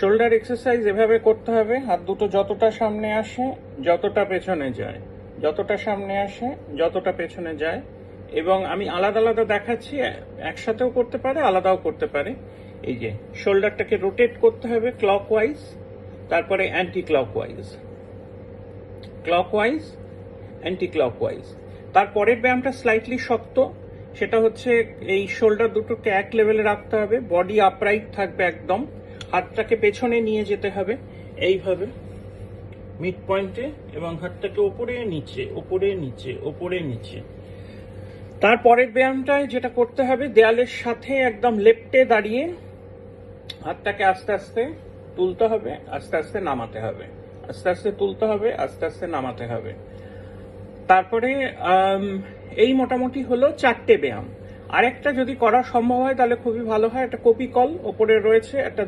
Shoulder exercise এভাবে করতে হবে। হাত দুটো যতটা সামনে আসে, যতটা পেছনে যায়। যতটা সামনে আসে, যতটা পেছনে যায়। এবং আমি আলাদা আলাদা দেখাচ্ছি, একসাথেও করতে পারে, আলাদাও করতে পারে। এই যে শোল্ডারটাকে রোটেট করতে হবে ক্লকওয়াইজ তারপরে anti clockwise clockwise anti clockwise তারপরের ব্যায়ামটা স্লাইটলি শক্ত। সেটা হচ্ছে এই শোল্ডার দুটোকে এক লেভেলে রাখতে হবে। বডি আপরাইট থাকবে একদম। হাতটাকে পেছনে নিয়ে যেতে হবে, এইভাবে। মিড পয়েন্টে এবং হাতটাকে ওপরে, নিচে ওপরে নিচে ওপরে, নিচে। তারপরের ব্যায়ামটায় যেটা করতে হবে, দেয়ালের সাথে একদম লেফটে দাঁড়িয়ে হাতটাকে আস্তে আস্তে তুলতে হবে, আস্তে আস্তে নামাতে হবে। আস্তে আস্তে তুলতে হবে, আস্তে আস্তে নামাতে হবে। তারপরে এই মোটামুটি হলো চারটে ব্যায়াম। আরেকটা যদি করা সম্ভব হয়, তাহলে খুবই ভালো হয়। একটা কপি কল, ওপরে রয়েছে একটা